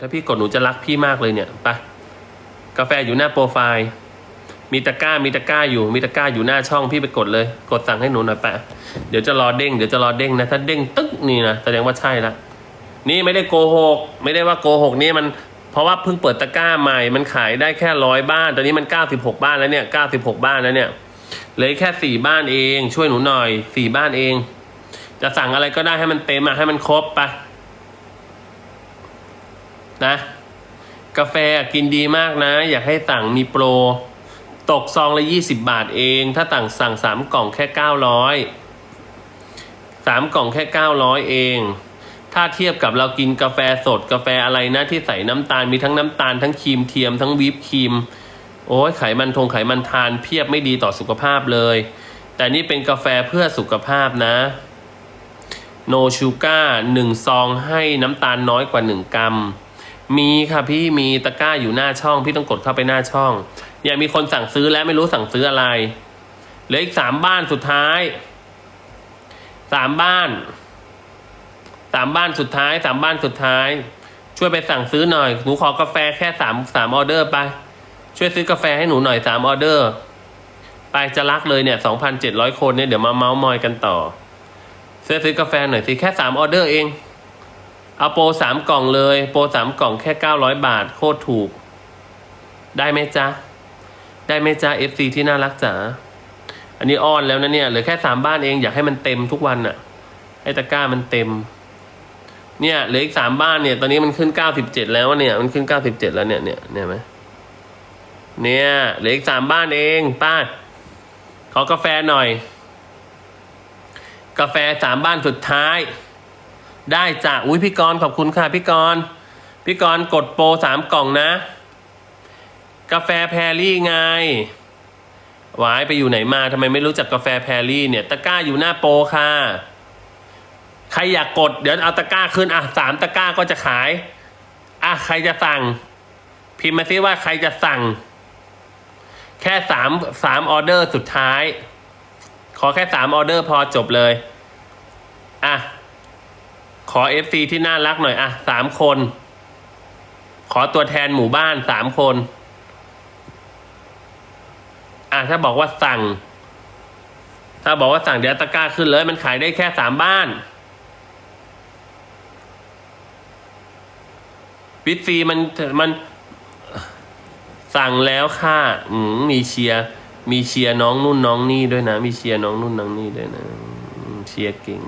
ถ้าพี่กดหนูจะรักพี่มากเลยเนี่ยไปกาแฟอยู่หน้าโปรไฟล์ มีตะกร้ามีตะกร้าอยู่ มีตะกร้าอยู่หน้าช่องพี่ไปกดเลย กดสั่งให้หนูหน่อยแปะเดี๋ยวจะรอเด้งเดี๋ยวจะรอเด้งนะถ้าเด้งตึ๊กนี่นะแสดงว่าใช่ละนี่ไม่ได้โกหกไม่ได้ว่าโกหกนี่มันเพราะว่าเพิ่งเปิดตะกร้าใหม่มันขายได้แค่ร้อยบ้าน ตอนนี้มันเก้าสิบหกบ้านแล้วเนี่ยเก้าสิบหกบ้านแล้วเนี่ยเลือแค่สี่บ้านเอง ช่วยหนูหน่อยสี่บ้านเอง จะสั่งอะไรก็ได้ให้มันเต็มอะให้มันครบไป นะ กาแฟกินดีมากนะ อยากให้สั่งมีโปร ตกซองละยี่สิบาทเอง ถ้าต่างสั่งสามกล่องแค่เก้าร้อยสามกล่องแค่เก้าร้อยเอง ถ้าเทียบกับเรากินกาแฟสดกาแฟอะไรนะที่ใส่น้ำตาลมีทั้งน้ำตาลทั้งครีมเทียมทั้งวิปครีมโอ้ยไขมันทงไขมันทานเพียบไม่ดีต่อสุขภาพเลย แต่นี่เป็นกาแฟเพื่อสุขภาพนะโนชูการ์หนึ่งซองให้น้ำตาลน้อยกว่าหนึ่งกรัม มีค่ะพี่มีตะกร้าอยู่หน้าช่อง พี่ต้องกดเข้าไปหน้าช่องเนี่ยมีคนสั่งซื้อแล้วไม่รู้สั่งซื้ออะไรเหลืออีกสามบ้านสุดท้ายสามบ้านสามบ้านสุดท้ายสามบ้านสุดท้าย ช่วยไปสั่งซื้อหน่อยหนูขอกาแฟแค่สามสามออเดอร์ไป ช่วยซื้อกาแฟให้หนูหน่อยสามออเดอร์ ไปจะรักเลยเนี่ยสองพันเจ็ดร้อยคนเนี่ยเดี๋ยวมาเมาส์มอยกันต่อช่วยซื้อกาแฟหน่อยสิแค่สามออเดอร์เอง เอาโปรสามกล่องเลย โปรสามกล่องแค่เก้าร้อยบาทโคตรถูก ได้ไหมจ๊ะ ได้ไหมจ๊ะ FC ที่น่ารักจ๋าอันนี้อ้อนแล้วนะเนี่ยเหลือแค่สามบ้านเองอยากให้มันเต็มทุกวันอะให้ตะกร้ามันเต็ม เนี่ยเหลืออีกสามบ้านเนี่ย ตอนนี้มันขึ้นเก้าสิบเจ็ดแล้วเนี่ยมันขึ้นเก้าสิบเจ็ดแล้วเนี่ยเนี่ยเนี่ยไหมเนี่ยเหลืออีกสามบ้านเองป้าขอกาแฟหน่อย กาแฟสามบ้านสุดท้าย ได้จ้ะอุ้ยพี่กรณ์ขอบคุณค่ะพี่กรณ์พี่กรณ์กดโปรสามกล่องนะ กาแฟแพรรี่ไงวายไปอยู่ไหนมาทำไมไม่รู้จักกาแฟแพรรี่เนี่ยตะก้าอยู่หน้าโปรค่ะ ใครอยากกดเดี๋ยวเอาตะก้าขึ้นอะสามตะก้าก็จะขาย อะใครจะสั่ง พิมพ์มาซิว่าใครจะสั่ง แค่สามสามออเดอร์สุดท้าย ขอแค่สามออเดอร์พอจบเลย อะ ขอ FC ที่น่ารักหน่อยอะสามคน ขอตัวแทนหมู่บ้านสามคน อะถ้าบอกว่าสั่ง ถ้าบอกว่าสั่งเดี๋ยวตะกร้าขึ้นเลย มันขายได้แค่สามบ้านวิตซีมันมันสั่งแล้วค่ะ อืมมีเชียร์มีเชียร์น้องนุ่นน้องนี่ด้วยนะ มีเชียร์น้องนุ่นน้องนี่ด้วยนะ เชียร์เก่ง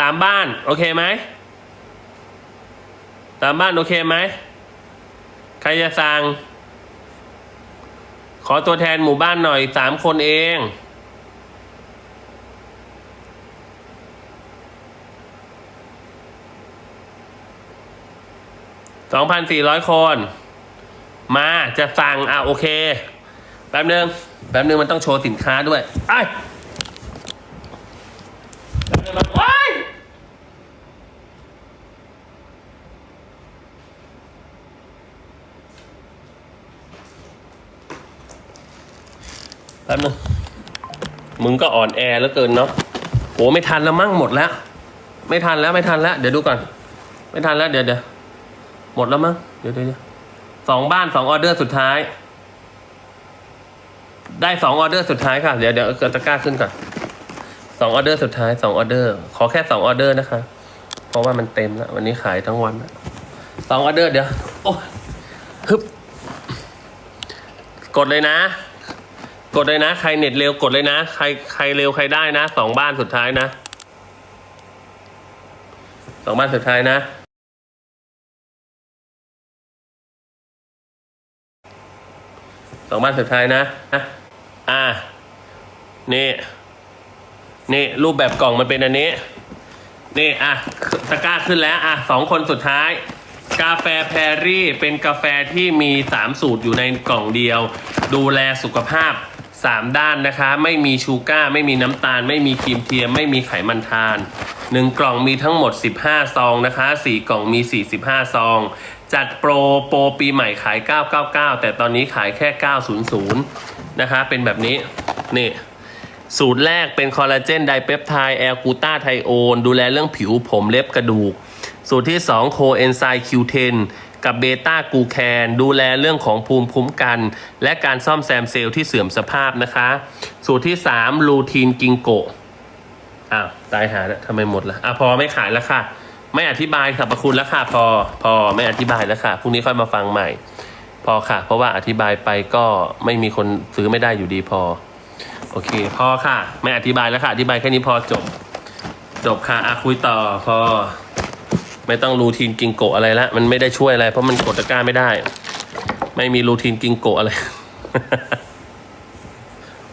ตามบ้าน โอเคไหม ตามบ้านโอเคไหม ใครจะสั่ง ขอตัวแทนหมู่บ้านหน่อยสามคนเองสองพันสี่ร้อยคน มาจะสั่ง อะ โอเค แป๊บนึง แป๊บนึงมันต้องโชว์สินค้าด้วย ไอ้ แป๊บนึงมึงมึงก็อ่อนแอแล้วเกินเนาะโหไม่ทันแล้วมั่งหมดแล้ว ไม่ทันแล้วไม่ทันแล้ว เดี๋ยวดูก่อน ไม่ทันแล้วเดี๋ยวเดี๋ยวหมดแล้วมั้งเดี๋ยวเดี๋ยวสองบ้านสองออเดอร์สุดท้าย ได้สองออเดอร์สุดท้ายค่ะ เดี๋ยวเดี๋ยวเอาตะกร้าขึ้นก่อนสองออเดอร์สุดท้ายสองออเดอร์ ขอแค่สองออเดอร์นะคะ เพราะว่ามันเต็มแล้ววันนี้ขายทั้งวันแล้วสองออเดอร์เดี๋ยว โอ้ฮึบกดเลยนะ กดเลยนะ ใครเน็ตเร็วกดเลยนะ ใครใครเร็วใครได้นะสองบ้านสุดท้ายนะสองบ้านสุดท้ายนะ สองบ้านสุดท้ายนะอะอ่านี่นี่รูปแบบกล่องมันเป็นอันนี้ นี่อะตะกร้าขึ้นแล้วอะสองคนสุดท้าย กาแฟแพรรี่เป็นกาแฟที่มีสามสูตรอยู่ในกล่องเดียว ดูแลสุขภาพ สามด้านนะคะ ไม่มีชูการ์ไม่มีน้ำตาล ไม่มีครีมเทียม ไม่มีไขมันทานหนึ่งกล่องมีทั้งหมด 15 ซองนะคะสี่กล่องมี 45 ซอง จัดโปรโปรปีใหม่ขาย 999 แต่ตอนนี้ขายแค่ 900 นะคะ เป็นแบบนี้ นี่สูตรแรกเป็นคอลลาเจนไดเปปไทด์แอลกูตาไทโอน ดูแลเรื่องผิวผมเล็บกระดูก สูตรที่ 2 โคเอนไซม์ Q10 กับเบต้ากูแคนดูแลเรื่องของภูมิคุ้มกัน และการซ่อมแซมเซลล์ที่เสื่อมสภาพนะคะ สูตรที่ 3 ลูทีนกิงโกอ้าวตายหาแล้วทำไมหมดละอะพอไม่ขายแล้วค่ะ ไม่อธิบายสรรพคุณแล้วค่ะพอพอไม่อธิบายแล้วค่ะพรุ่งนี้ค่อยมาฟังใหม่ พอค่ะ เพราะว่าอธิบายไปก็ไม่มีคนซื้อไม่ได้อยู่ดีพอ โอเค พอค่ะ ไม่อธิบายแล้วค่ะ อธิบายแค่นี้พอจบ จบค่ะอะคุยต่อพอ ไม่ต้องรูทีนกิงโกะอะไรละมันไม่ได้ช่วยอะไร เพราะมันกดตะกร้าไม่ได้ ไม่มีรูทีนกิงโกะอะไร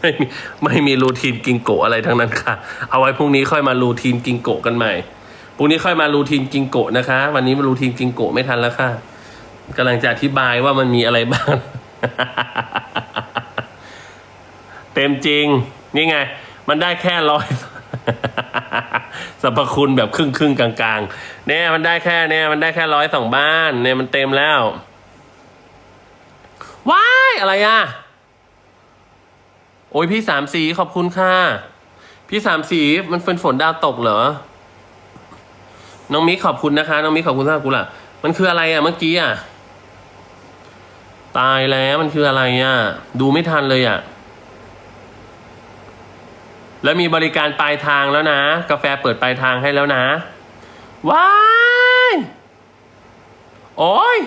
ไม่มีไม่มีรูทีนกิงโกะอะไรทั้งนั้นค่ะ เอาไว้พรุ่งนี้ค่อยมารูทีนกิงโกะกันใหม่พรุ่งนี้ค่อยมารูทีนกิงโกะนะคะ วันนี้มารูทีนกิงโกะไม่ทันแล้วค่ะกำลังจะอธิบายว่ามันมีอะไรบ้าง เต็มจริง นี่ไง มันได้แค่ร้อย สรรพคุณแบบครึ่งครึ่งกลางๆ เนี่ยมันได้แค่เนี่ยมันได้แค่ร้อยสองบ้าน เนี่ยมันเต็มแล้ว ว้าย อะไรอะ โอ้ยพี่สามสีขอบคุณค่ะ พี่สามสีมันเป็นฝนดาวตกเหรอ น้องมิขอบคุณนะคะ น้องมิขอบคุณมากกูล่ะ มันคืออะไรอะเมื่อกี้อะ ตายแล้วมันคืออะไรอะ ดูไม่ทันเลยอะ แล้วมีบริการปลายทางแล้วนะ กาแฟเปิดปลายทางให้แล้วนะ ว้าย โอ้ย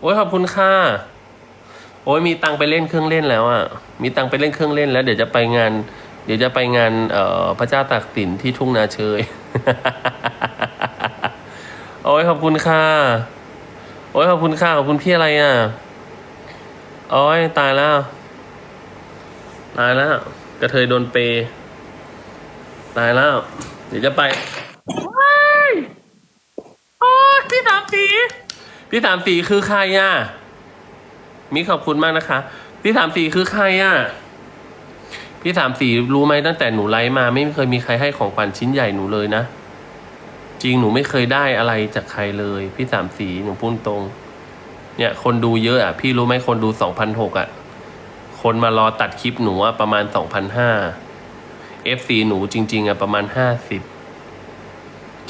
โอ้ยขอบคุณค่ะ โอ้ยมีตังไปเล่นเครื่องเล่นแล้วอะ มีตังไปเล่นเครื่องเล่นแล้ว เดี๋ยวจะไปงาน เดี๋ยวจะไปงานเอ่อพระเจ้าตากสินที่ทุ่งนาเชย โอ้ยขอบคุณค่ะ โอ้ยขอบคุณค่ะขอบคุณพี่อะไรอะ โอ้ยตายแล้วตายแล้ว กระเทยโดนเปย์ตายแล้ว เดี๋ยวจะไปว้ายโอ้ยพี่สามสีพี่สามสีคือใครอะ มิกขอบคุณมากนะคะ พี่สามสีคือใครอะ พี่สามสีรู้ไหมตั้งแต่หนูไลฟ์มา ไม่เคยมีใครให้ของขวัญชิ้นใหญ่หนูเลยนะ จริงหนูไม่เคยได้อะไรจากใครเลย พี่สามสีหนูพูดตรง เนี่ย คนดูเยอะอะ พี่รู้ไหมคนดูสองพันหกอะ คนมารอตัดคลิปหนูอะประมาณสองพันห้า FC หนูจริง ๆอะประมาณห้าสิบ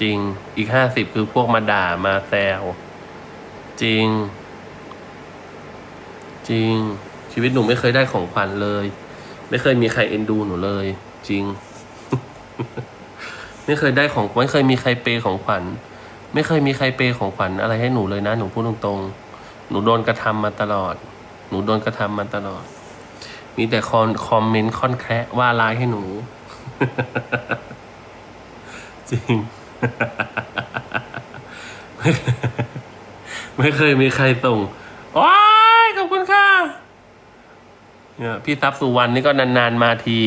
จริงอีกห้าสิบคือพวกมาด่ามาแซวจริง จริง ชีวิตหนูไม่เคยได้ของขวัญเลย ไม่เคยมีใครเอ็นดูหนูเลย จริง ไม่เคยได้ของไม่เคยมีใครเปย์ของขวัญ ไม่เคยมีใครเปย์ของขวัญอะไรให้หนูเลยนะ หนูพูดตรงๆ หนูโดนกระทำมาตลอด หนูโดนกระทำมาตลอด มีแต่คอนคอมเมนต์ค่อนแคระว่าร้ายให้หนู จริง ไม่เคยมีใครส่งโอ้ยขอบคุณค่ะเนี่ยพี่ทับสุวรรณนี่ก็นานๆมาที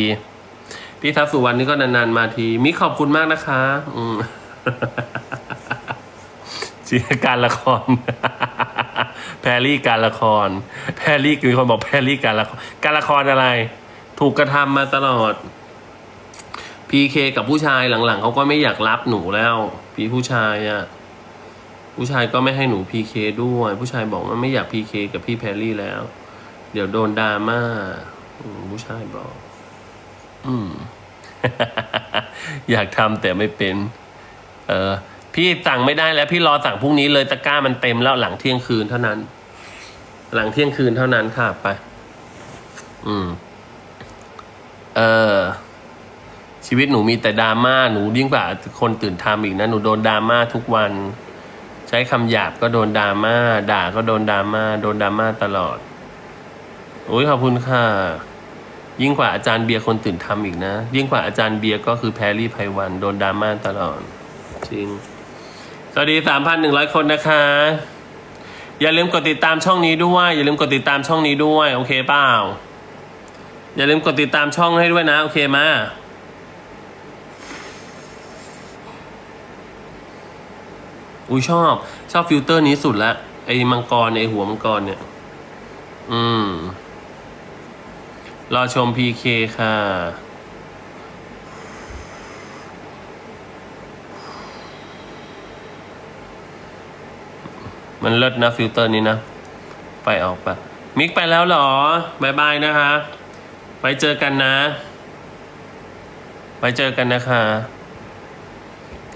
พี่ทับสุวรรณนี่ก็นานๆมาที มิขอบคุณมากนะคะ อืมจีการละคร แพรรี่การละคร แพรรี่มีคนบอกแพรรี่การละคร การละครอะไร ถูกกระทำมาตลอดพีเคกับผู้ชายหลังๆเขาก็ไม่อยากรับหนูแล้ว พี่ผู้ชายอะผู้ชายก็ไม่ให้หนูพีเคด้วย ผู้ชายบอกว่าไม่อยากพีเคกับพี่แพรรี่แล้ว เดี๋ยวโดนดราม่าผู้ชายบอก อืม อยากทำแต่ไม่เป็น เออพี่สั่งไม่ได้แล้ว พี่รอสั่งพรุ่งนี้เลยตะกร้ามันเต็มแล้วหลังเที่ยงคืนเท่านั้น หลังเที่ยงคืนเท่านั้นค่ะไป อืม เออ ชีวิตหนูมีแต่ดราม่าหนูยิ่งกว่าคนตื่นทำอีกนะ หนูโดนดราม่าทุกวัน ใช้คำหยาบก็โดนดราม่า ด่าก็โดนดราม่า โดนดราม่าตลอดโอ้ยขอบคุณค่ะ ยิ่งกว่าอาจารย์เบียร์คนตื่นทำอีกนะ ยิ่งกว่าอาจารย์เบียร์ก็คือแพรรี่ไพวันโดนดราม่าตลอด จริง สวัสดีสามพันหนึ่งร้อยคนนะคะ อย่าลืมกดติดตามช่องนี้ด้วย อย่าลืมกดติดตามช่องนี้ด้วย โอเคเปล่า อย่าลืมกดติดตามช่องให้ด้วยนะ โอเคมาอุ้ยชอบ ชอบฟิลเตอร์นี้สุดละไอ้มังกรไอ้หัวมังกรเนี่ย อืม รอชมพีเคค่ะ มันเลิศนะฟิลเตอร์นี้นะ ไปออกไปมิกไปแล้วเหรอบายบายนะคะ ไปเจอกันนะ ไปเจอกันนะคะ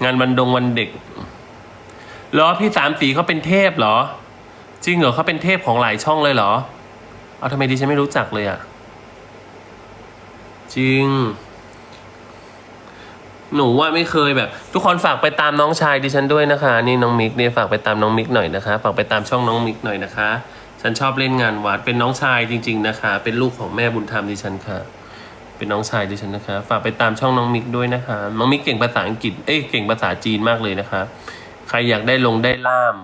งานวันดงวันเด็กหรอพี่สามสีเขาเป็นเทพเหรอ จริงเหรอเขาเป็นเทพของหลายช่องเลยเหรอ เอาทำไมดิฉันไม่รู้จักเลยอะ จริง หนูว่าไม่เคยแบบ ทุกคนฝากไปตามน้องชายดิฉันด้วยนะคะ นี่น้องมิกเนี่ยฝากไปตามน้องมิกหน่อยนะคะ ฝากไปตามช่องน้องมิกหน่อยนะคะ ฉันชอบเล่นงานวัดเป็นน้องชายจริง ๆนะคะ เป็นลูกของแม่บุญธรรมดิฉันค่ะ เป็นน้องชายดิฉันนะคะ ฝากไปตามช่องน้องมิกด้วยนะคะ น้องมิกเก่งภาษาอังกฤษเอ้ยเก่งภาษาจีนมากเลยนะคะ ใครอยากได้ลงได้ล่าม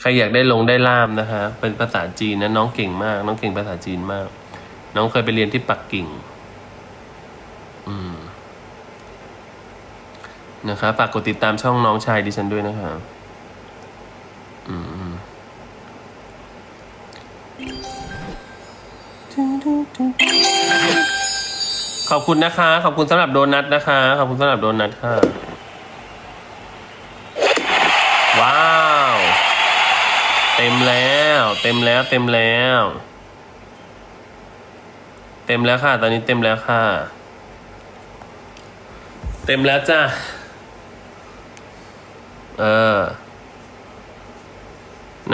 ใครอยากได้ลงได้ล่ามนะคะ เป็นภาษาจีนนะน้องเก่งมาก น้องเก่งภาษาจีนมาก น้องเคยไปเรียนที่ปักกิ่ง อืม นะคะฝากกดติดตามช่องน้องชายดิฉันด้วยนะคะอืมขอบคุณนะคะ ขอบคุณสำหรับโดนัทนะคะ ขอบคุณสำหรับโดนัทค่ะ ว้าว เต็มแล้ว เต็มแล้ว เต็มแล้ว เต็มแล้วค่ะ ตอนนี้เต็มแล้วค่ะ เต็มแล้วจ้ะ เออ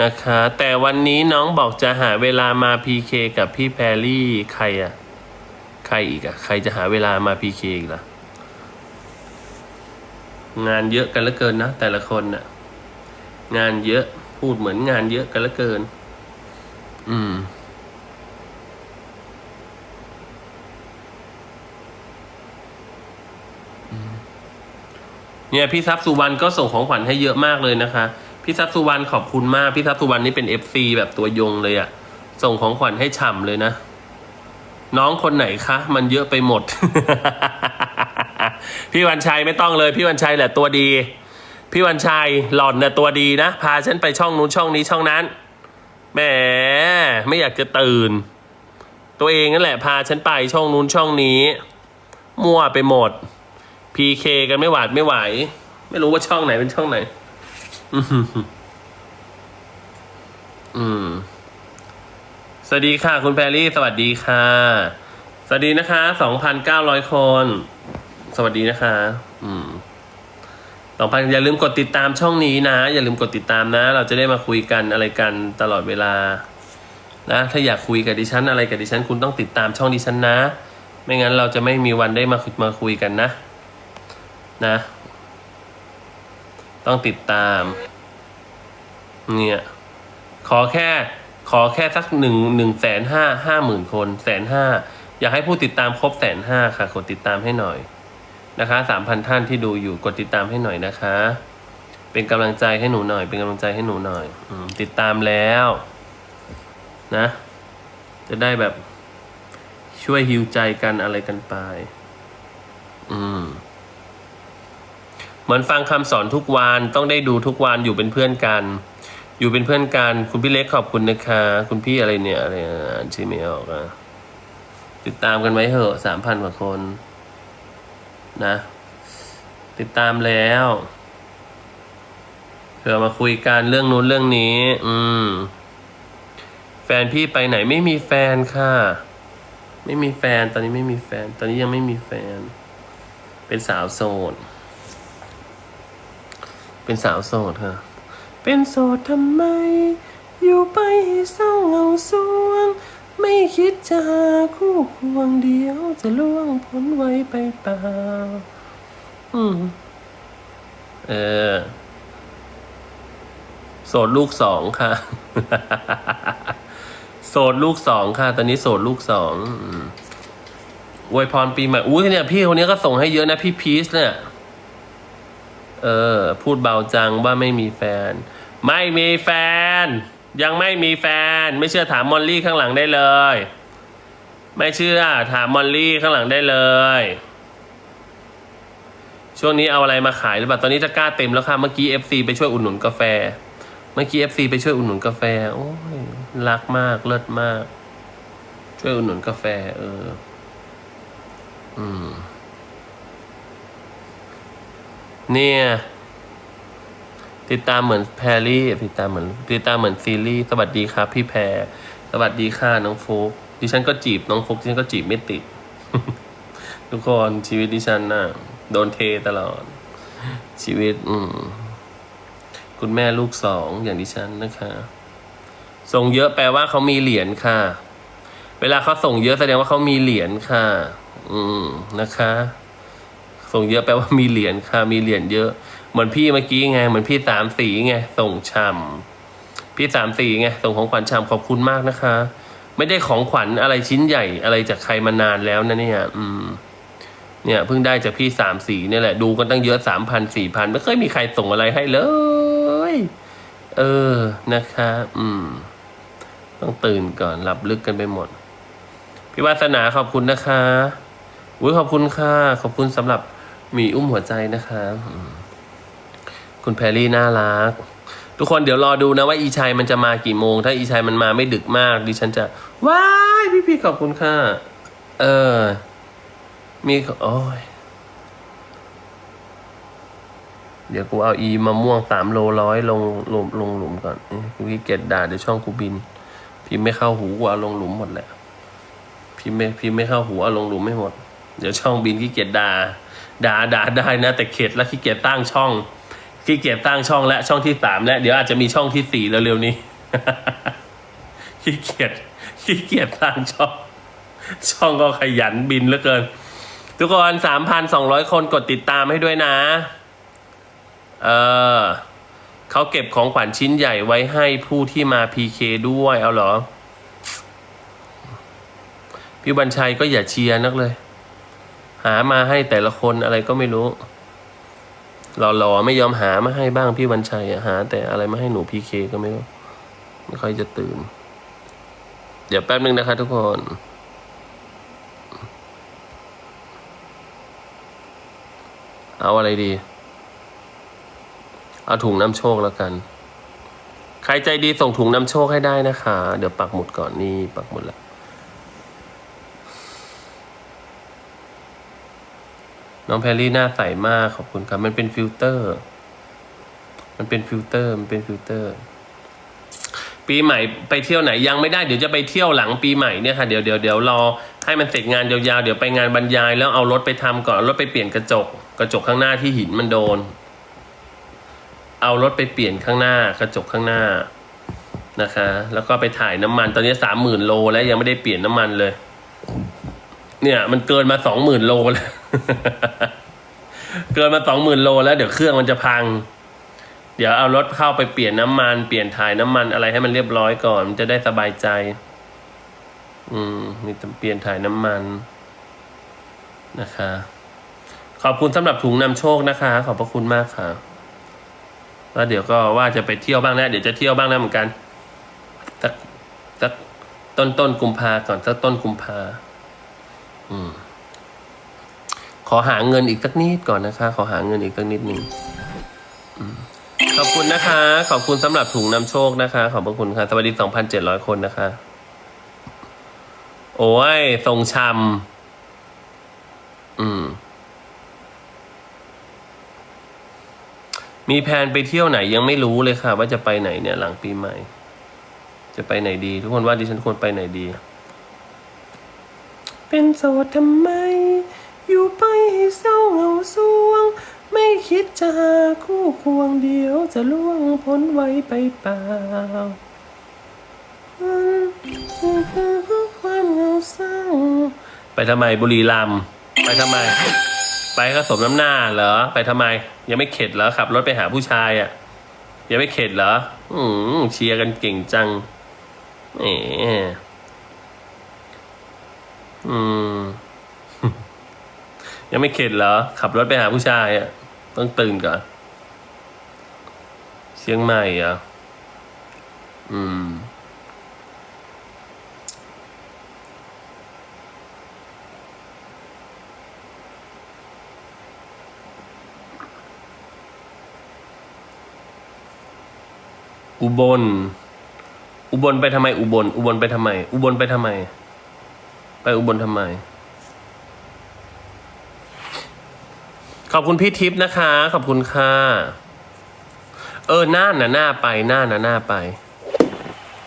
นะคะ แต่วันนี้น้องบอกจะหาเวลามาพีเคกับพี่แพรรี่ใครอะใครอีกอะใครจะหาเวลามาพีเคอีกล่ะ งานเยอะกันเหลือเกินนะ แต่ละคนน่ะ งานเยอะพูดเหมือนงานเยอะกันเหลือเกิน อืม เนี่ยพี่ทรัพย์สุวรรณก็ส่งของขวัญให้เยอะมากเลยนะคะ พี่ทรัพย์สุวรรณขอบคุณมาก พี่ทรัพย์สุวรรณนี่เป็นเอฟซีแบบตัวยงเลยอะส่งของขวัญให้ฉ่ำเลยนะ น้องคนไหนคะ มันเยอะไปหมด พี่วันชัยไม่ต้องเลย พี่วันชัยแหละตัวดี พี่วันชัยหล่อนน่ะตัวดีนะ พาฉันไปช่องนู้นช่องนี้ช่องนั้นแหมไม่อยากจะตื่น ตัวเองนั่นแหละพาฉันไปช่องนู้นช่องนี้ มั่วไปหมด พีเคกันไม่หวาดไม่ไหว ไม่รู้ว่าช่องไหนเป็นช่องไหน อืม สวัสดีค่ะ คุณแพรรี่ สวัสดีค่ะ สวัสดีนะคะสองพันเก้าร้อยคน สวัสดีนะคะ อืมสองพันอย่าลืมกดติดตามช่องนี้นะ อย่าลืมกดติดตามนะ เราจะได้มาคุยกันอะไรกันตลอดเวลา นะ ถ้าอยากคุยกับดิฉันอะไรกับดิฉัน คุณต้องติดตามช่องดิฉันนะ ไม่งั้นเราจะไม่มีวันได้มามาคุยกันนะ นะ ต้องติดตาม เนี่ย ขอแค่ ขอแค่สักหนึ่งหนึ่งแสนห้าห้าหมื่นคนแสนห้าอยากให้ผู้ติดตามครบแสนห้าค่ะ กดติดตามให้หน่อยนะคะสามพันท่านที่ดูอยู่กดติดตามให้หน่อยนะคะ เป็นกำลังใจให้หนูหน่อย เป็นกำลังใจให้หนูหน่อยอืติดตามแล้ว นะ จะได้แบบช่วยฮิวใจกันอะไรกันไป อืม เหมือนฟังคำสอนทุกวันต้องได้ดูทุกวันอยู่เป็นเพื่อนกัน อยู่เป็นเพื่อนกันคุณพี่เล็กขอบคุณนะคะ คุณพี่อะไรเนี่ยอะไรอะอ่านชื่อไม่ออกอะติดตามกันไว้เถอะสามพันกว่าคน นะ ติดตามแล้วเผื่อมาคุยกันเรื่องนู้นเรื่องนี้ อืม แฟนพี่ไปไหนไม่มีแฟนค่ะ ไม่มีแฟนตอนนี้ไม่มีแฟน ตอนนี้ยังไม่มีแฟน เป็นสาวโสด เป็นสาวโสดค่ะเป็นโสดทำไม อยู่ไปให้เศร้าเหงาสวง ไม่คิดจะหาคู่ควงเดียว จะล่วงพ้นไว้ไปเปล่า อืม เออ โสดลูกสองค่ะ โสดลูกสองค่ะ ตอนนี้โสดลูกสองอืมอวยพรปีใหม่ อู้เนี่ยพี่คนนี้ก็ส่งให้เยอะนะพี่พีชเนี่ย เออ พูดเบาจังว่าไม่มีแฟน ไม่มีแฟน ยังไม่มีแฟน ไม่เชื่อถามมอลลี่ข้างหลังได้เลย ไม่เชื่อถามมอลลี่ข้างหลังได้เลย ช่วงนี้เอาอะไรมาขายหรือเปล่าตอนนี้จะกล้าเต็มแล้วค่ะเมื่อกี้ FC ไปช่วยอุดหนุนกาแฟ เมื่อกี้ FC ไปช่วยอุดหนุนกาแฟโอ้ยรักมากเลิศมาก ช่วยอุดหนุนกาแฟ เออ อืม เนี่ย ติดตามเหมือนแพรรี่ ติดตามเหมือน ติดตามเหมือนซีรีส์สวัสดีครับ พี่แพร สวัสดีค่ะน้องโฟกดิฉันก็จีบน้องโฟกดิฉันก็จีบไม่ติด ทุกคนชีวิตดิฉันน่ะ โดนเทตลอด ชีวิต อืมคุณแม่ลูกสองอย่างดิฉันนะคะส่งเยอะแปลว่าเขามีเหรียญค่ะ เวลาเขาส่งเยอะแสดงว่าเขามีเหรียญค่ะ อืมนะคะ ส่งเยอะแปลว่ามีเหรียญค่ะมีเหรียญเยอะ เหมือนพี่เมื่อกี้ไงเหมือนพี่สามสีไงส่งชำพี่สามสีไงส่งของขวัญชำขอบคุณมากนะคะ ไม่ได้ของขวัญอะไรชิ้นใหญ่อะไรจากใครมานานแล้วนะเนี่ย อืม เนี่ยเพิ่งได้จากพี่สามสีเนี่ยแหละดูกันตั้งเยอะสามพันสี่พันไม่เคยมีใครส่งอะไรให้เลย เออนะคะ อืม ต้องตื่นก่อนหลับลึกกันไปหมดพี่วาสนาขอบคุณนะคะอุ้ยขอบคุณค่ะ ขอบคุณสำหรับ มีอุ้มหัวใจนะคะคุณแพรรี่น่ารัก ทุกคนเดี๋ยวรอดูนะว่าอีชัยมันจะมากี่โมง ถ้าอีชัยมันมาไม่ดึกมาก ดิฉันจะ ว้ายพี่พี่ๆขอบคุณค่ะ เออ มีโอ้ยเดี๋ยวกูเอาอีมะม่วงสามโลร้อยลงลงลงหลุมก่อนกูขี้เกียจด่าเดี๋ยวช่องกูบิน พิมพ์ไม่เข้าหูกูเอาลงหลุมหมดแหละพิมพ์ไม่พิมพ์ไม่เข้าหูเอาลงหลุมไม่หมด เดี๋ยวช่องบินขี้เกียจด่าด่าด่าได้นะ แต่เข็ดแล้วขี้เกียจตั้งช่องขี้เกียจตั้งช่องและช่องที่สามแล้วเดี๋ยวอาจจะมีช่องที่สี่เร็วๆนี้ขี้เกียจขี้เกียจตั้งช่อง ช่องก็ขยันบินเหลือเกิน ทุกคนสามพันสองร้อยคนกดติดตามให้ด้วยนะ เออเขาเก็บของขวัญชิ้นใหญ่ไว้ให้ผู้ที่มาพีเคด้วยเอาเหรอ พี่บัญชัยก็อย่าเชียร์นักเลยามาให้แต่ละคนอะไรก็ไม่รู้หล่อๆไม่ยอมหามาให้บ้างพี่บัญชัยหา แต่อะไรมาให้หนูพีเคก็ไม่รู้ไม่ค่อยจะตื่น เดี๋ยวแป๊บนึงนะคะทุกคนเอาอะไรดี เอาถุงน้ำโชคแล้วกัน ใครใจดีส่งถุงน้ำโชคให้ได้นะคะ เดี๋ยวปักหมุดก่อนนี่ปักหมุดแล้ว น้องแพรรี่หน้าใสมากขอบคุณครับมันเป็นฟิลเตอร์ มันเป็นฟิลเตอร์มันเป็นฟิลเตอร์ ปีใหม่ไปเที่ยวไหนยังไม่ได้เดี๋ยวจะไปเที่ยวหลังปีใหม่เนี่ยค่ะเดี๋ยวเดี๋ยวเดี๋ยวรอให้มันเสร็จงานยาวๆเดี๋ยวไปงานบรรยายแล้วเอารถไปทำก่อนรถไปเปลี่ยนกระจก กระจกข้างหน้าที่หินมันโดน เอารถไปเปลี่ยนข้างหน้ากระจกข้างหน้านะคะ แล้วก็ไปถ่ายน้ำมันตอนนี้สามหมื่นโลแล้วยังไม่ได้เปลี่ยนน้ำมันเลย เนี่ย มันเกินมาสองหมื่นโลแล้ว เกินมาสองหมื่นโลแล้วเดี๋ยวเครื่องมันจะพัง เดี๋ยวเอารถเข้าไปเปลี่ยนน้ำมัน เปลี่ยนถ่ายน้ำมันอะไรให้มันเรียบร้อยก่อน มันจะได้สบายใจ อืมมีเปลี่ยนถ่ายน้ำมันนะคะ ขอบคุณสำหรับถุงนำโชคนะคะ ขอบพระคุณมากค่ะแล้วเดี๋ยวก็ว่าจะไปเที่ยวบ้างนะเดี๋ยวจะเที่ยวบ้างนะเหมือนกันสักสักต้นต้นกุมภาก่อนสักต้นกุมภาอืม ขอหาเงินอีกสักนิดก่อนนะคะ ขอหาเงินอีกสักนิดหนึ่งขอบคุณนะคะ ขอบคุณสำหรับถุงนำโชคนะคะ ขอบพระคุณค่ะสวัสดีสองพันเจ็ดร้อยคนนะคะ โอ้ยทรงชำอืม มีแผนไปเที่ยวไหนยังไม่รู้เลยค่ะ ว่าจะไปไหนเนี่ย หลังปีใหม่ จะไปไหนดี ทุกคนว่าดิฉันควรไปไหนดี เป็นโสดทำไม อยู่ไปให้เศร้าเหงาสวง ไม่คิดจะหาคู่ควงเดียว จะล่วงพ้นไว้ไปเปล่าความเหงาเศร้า ไปทำไมบุรีรัมย์ไปทำไม ไปก็สมน้ำหน้าเหรอ ไปทำไม ยังไม่เข็ดเหรอขับรถไปหาผู้ชายอะ่ะ ยังไม่เข็ดเหรอ อืมเชียร์กันเก่งจังแหมอืม ยังไม่เข็ดเหรอ ขับรถไปหาผู้ชายอะ ต้องตื่นก่อน เชียงใหม่อะอืม อุบล อุบลไปทำไม อุบล อุบลไปทำไม อุบลไปทำไม ไปอุบลทำไม อบคุณพี่ทิพย์นะคะ ขอบคุณค่ะ เออน่านนะน่าไปน่านนะน่าไป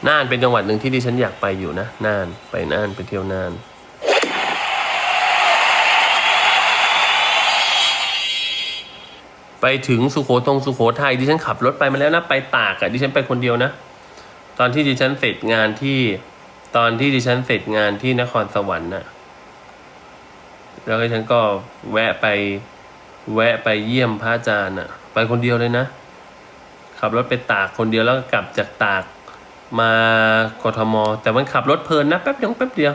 น่านเป็นจังหวัดหนึ่งที่ดิฉันอยากไปอยู่นะน่านไปน่านไปเที่ยวน่านไปถึงสุโขทงสุโขทัยดิฉันขับรถไปมาแล้วนะไปตากอะดิฉันไปคนเดียวนะ ตอนที่ดิฉันเสร็จงานที่ตอนที่ดิฉันเสร็จงานที่นครสวรรค์น่ะ แล้วก็ฉันก็แวะไป แวะไปเยี่ยมพระอาจารย์น่ะ ไปคนเดียวเลยนะ ขับรถไปตากคนเดียวแล้วก็กลับจากตากมากทม แต่มันขับรถเพลินนะแป๊บเดียวแป๊บเดียว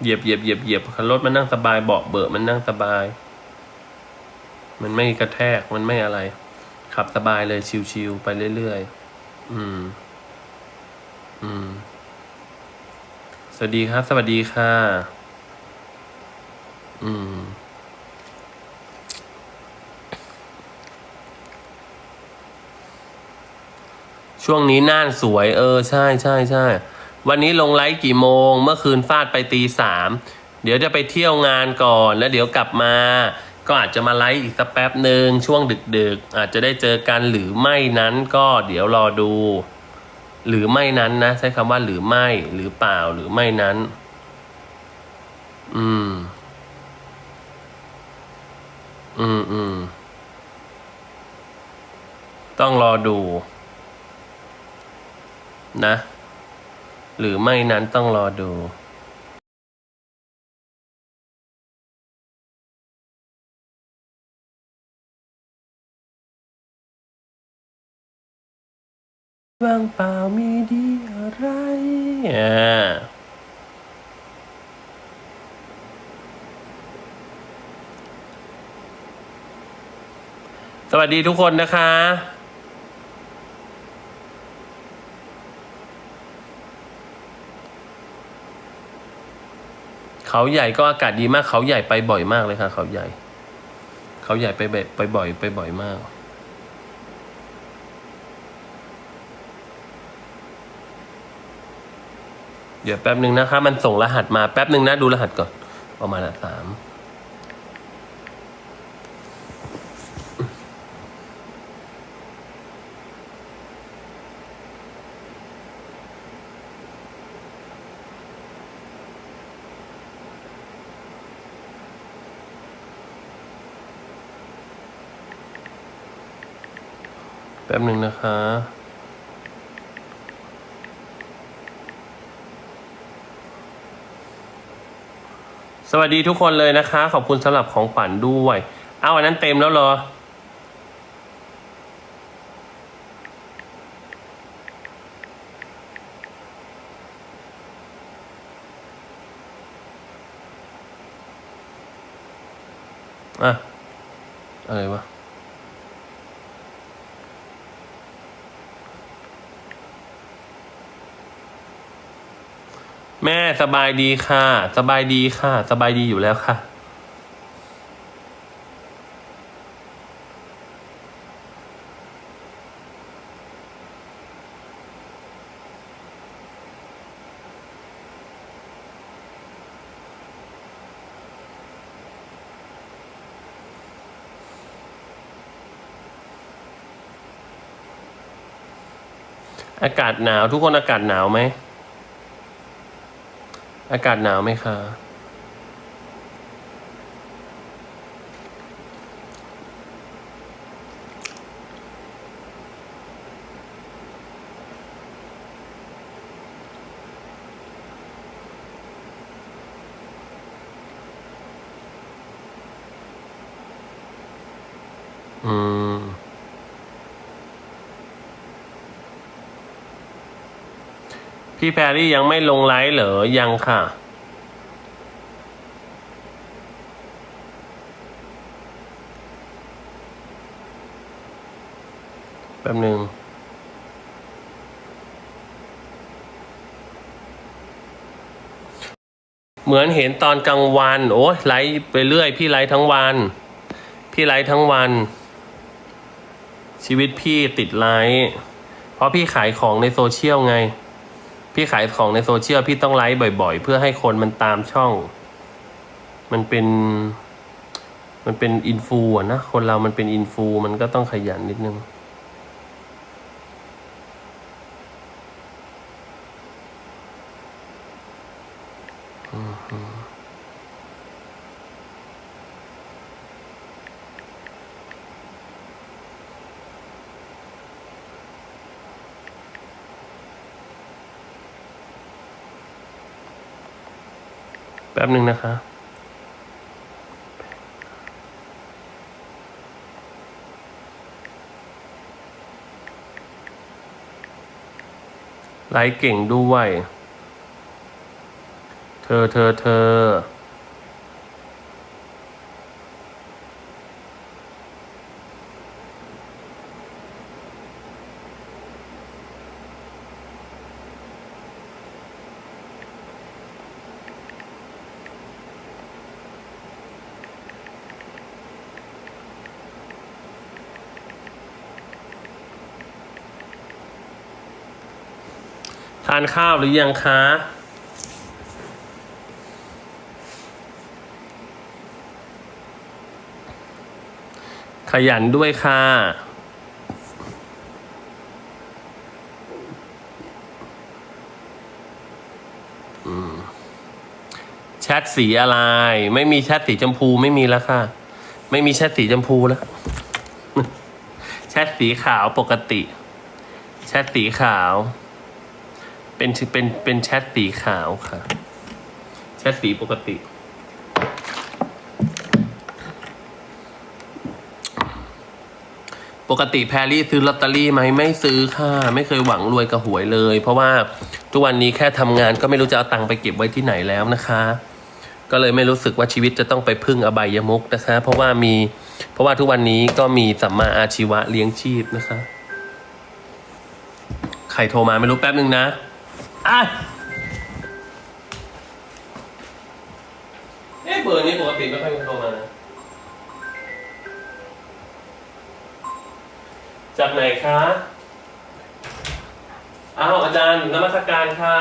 เหยียบเหยียบเหยียบเหยียบรถมันนั่งสบายเบาะเบอะมันนั่งสบาย มันไม่กระแทกมันไม่อะไร ขับสบายเลยชิวๆไปเรื่อยๆอืม อืม สวัสดีครับ สวัสดีค่ะ อืม ช่วงนี้น่านสวย เออ ใช่ใช่ใช่วันนี้ลงไลฟ์กี่โมง เมื่อคืนฟาดไปตีสามเดี๋ยวจะไปเที่ยวงานก่อน แล้วเดี๋ยวกลับมา ก็อาจจะมาไลฟ์อีกสักแป๊บหนึ่งช่วงดึก ๆ อาจจะได้เจอกันหรือไม่นั้นก็เดี๋ยวรอดู หรือไม่นั้นนะ ใช้คำว่าหรือไม่หรือเปล่าหรือไม่นั้น อืม อืมอืมต้องรอดู นะ หรือไม่นั้นต้องรอดูว่างเปล่ามีดีอะไรอ่าสวัสดีทุกคนนะคะ เขาใหญ่ก็อากาศดีมากเขาใหญ่ไปบ่อยมากเลยค่ะ เขาใหญ่ เขาใหญ่ไปแบบไปบ่อยไปบ่อยมาก เดี๋ยวแป๊บหนึ่งนะคะ มันส่งรหัสมาแป๊บหนึ่งนะดูรหัสก่อน ประมาณสาม ป๊บหนึ่งนะคะ สวัสดีทุกคนเลยนะคะ ขอบคุณสำหรับของขวัญด้วย เอาอันนั้นเต็มแล้วเหรออะอะไรวะ แม่สบายดีค่ะ สบายดีค่ะ สบายดีอยู่แล้วค่ะ อากาศหนาวทุกคนอากาศหนาวไหม อากาศหนาวไหมคะ อืม พี่แพรรี่ยังไม่ลงไลฟ์เหรอ ยังค่ะ แป๊บหนึ่งเหมือนเห็นตอนกลางวัน โอ้ยไลฟ์ไปเรื่อย พี่ไลฟ์ทั้งวัน พี่ไลฟ์ทั้งวัน ชีวิตพี่ติดไลฟ์เพราะพี่ขายของในโซเชียลไง พี่ขายของในโซเชียลพี่ต้องไลฟ์บ่อย ๆ เพื่อให้คนมันตามช่อง มันเป็น มันเป็นอินฟูอะนะ คนเรามันเป็นอินฟูมันก็ต้องขยันนิดนึง ป๊บหนึ่งนะคะ ไลค์เก่งด้วย เธอเธอเธอ ทานข้าวหรือยังคะขยันด้วยค่ะ แชทสีอะไร ไม่มีแชทสีชมพูไม่มีแล้วค่ะ ไม่มีแชทสีชมพูแล้ว แชทสีขาวปกติ แชทสีขาว เป็นเป็นเป็นแชทสีขาวค่ะ แชทสีปกติ ปกติแพรรี่ซื้อลอตเตอรี่ไหมไม่ซื้อค่ะ ไม่เคยหวังรวยกับหวยเลย เพราะว่าทุกวันนี้แค่ทำงานก็ไม่รู้จะเอาตังค์ไปเก็บไว้ที่ไหนแล้วนะคะ ก็เลยไม่รู้สึกว่าชีวิตจะต้องไปพึ่งอบายมุกนะคะ เพราะว่ามี เพราะว่าทุกวันนี้ก็มีสัมมาอาชีวะเลี้ยงชีพนะคะใครโทรมาไม่รู้แป๊บนึงนะ อะเอ๊ะเบอร์นี้ปกติไม่ค่อยโทรมานะจากไหนคะอ้าวอาจารย์นมัสการค่ะ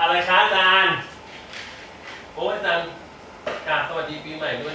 อะไรคะอาจารย์ โอ้อาจารย์กราบสวัสดีปีใหม่ด้วยนะ